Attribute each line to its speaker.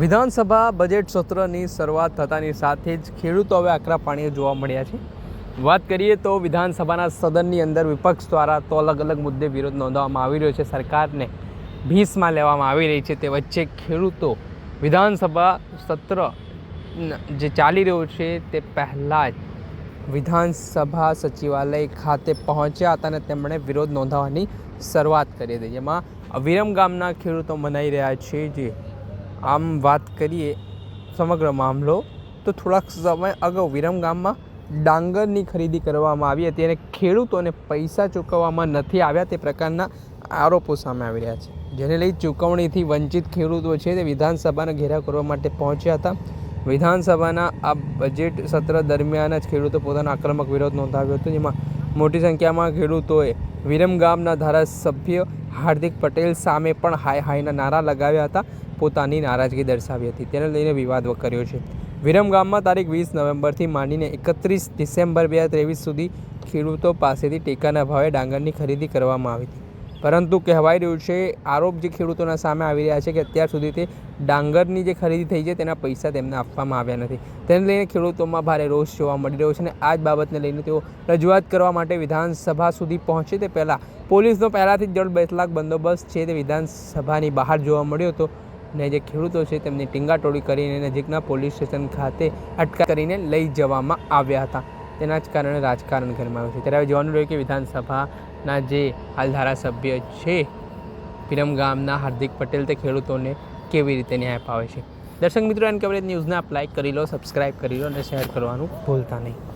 Speaker 1: વિધાનસભા બજેટ સત્રની શરૂઆત થતાની સાથે જ ખેડૂતો હવે આકરા પાણીએ જોવા મળ્યા છે. વાત કરીએ તો વિધાનસભાના સદનની અંદર વિપક્ષ દ્વારા તો અલગ અલગ મુદ્દે વિરોધ નોંધવામાં આવી રહ્યો છે. સરકારને ભીસમાં લેવામાં આવી રહી છે તે વચ્ચે ખેડૂતો વિધાનસભા સત્ર જે ચાલી રહ્યું છે તે પહેલાં જ વિધાનસભા સચિવાલય ખાતે પહોંચ્યા હતા અને તેમણે વિરોધ નોંધાવવાની શરૂઆત કરી હતી. જેમાં વિરમ ગામના ખેડૂતો મનાઈ રહ્યા છે જે આમ વાત કરીએ સમગ્ર મામલો, તો થોડાક સમય અગાઉ વિરમ ગામમાં ડાંગરની ખરીદી કરવામાં આવી હતી અને ખેડૂતોને પૈસા ચૂકવવામાં નથી આવ્યા તે પ્રકારના આરોપો સામે આવી રહ્યા છે. જેને લઈ ચૂકવણીથી વંચિત ખેડૂતો છે તે વિધાનસભાનો ઘેરાવ કરવા માટે પહોંચ્યા હતા. વિધાનસભાના આ બજેટ સત્ર દરમિયાન જ ખેડૂતો પોતાનો આક્રમક વિરોધ નોંધાવ્યો હતો, જેમાં મોટી સંખ્યામાં ખેડૂતોએ વિરમ ગામના ધારાસભ્ય હાર્દિક પટેલ સામે પણ હાય હાયના નારા લગાવ્યા હતા. પોતાની નારાજગી દર્શાવી હતી. તેને લઈને વિવાદ કર્યો છે. વિરમ ગામમાં તારીખ વીસ નવેમ્બરથી માંડીને એકત્રીસ ડિસેમ્બર બે હજાર ત્રેવીસ સુધી ખેડૂતો પાસેથી ટેકાના ભાવે ડાંગરની ખરીદી કરવામાં આવી હતી. પરંતુ કહેવાય રહ્યું છે, આરોપ જે ખેડૂતોના સામે આવી રહ્યા છે કે અત્યાર સુધી તે ડાંગરની જે ખરીદી થઈ છે, તેના પૈસા તેમને આપવામાં આવ્યા નથી. તેને લઈને ખેડૂતોમાં ભારે રોષ જોવા મળી રહ્યો છે અને આ જ બાબતને લઈને તેઓ રજૂઆત કરવા માટે વિધાનસભા સુધી પહોંચે તે પહેલાં પોલીસનો પહેલાંથી જ દોઢ બે લાખ બંદોબસ્ત છે તે વિધાનસભાની બહાર જોવા મળ્યો હતો. અને જે ખેડૂતો છે તેમની ટીંગાટોળી કરીને નજીકના પોલીસ સ્ટેશન ખાતે અટકા કરીને લઈ જવામાં આવ્યા હતા. તેના જ કારણે રાજકારણ ગરમાયું છે. ત્યારે હવે જોવાનું રહ્યું કે વિધાનસભાના જે હાલ ધારાસભ્ય છે વિરમ ગામના હાર્દિક પટેલ તે ખેડૂતોને કેવી રીતે ન્યાય અપાવે છે. દર્શક મિત્રો, એન કવરેજ ન્યૂઝને આપ લાઇક કરી લો સબસ્ક્રાઇબ કરી લો અને શેર કરવાનું ભૂલતા નહીં.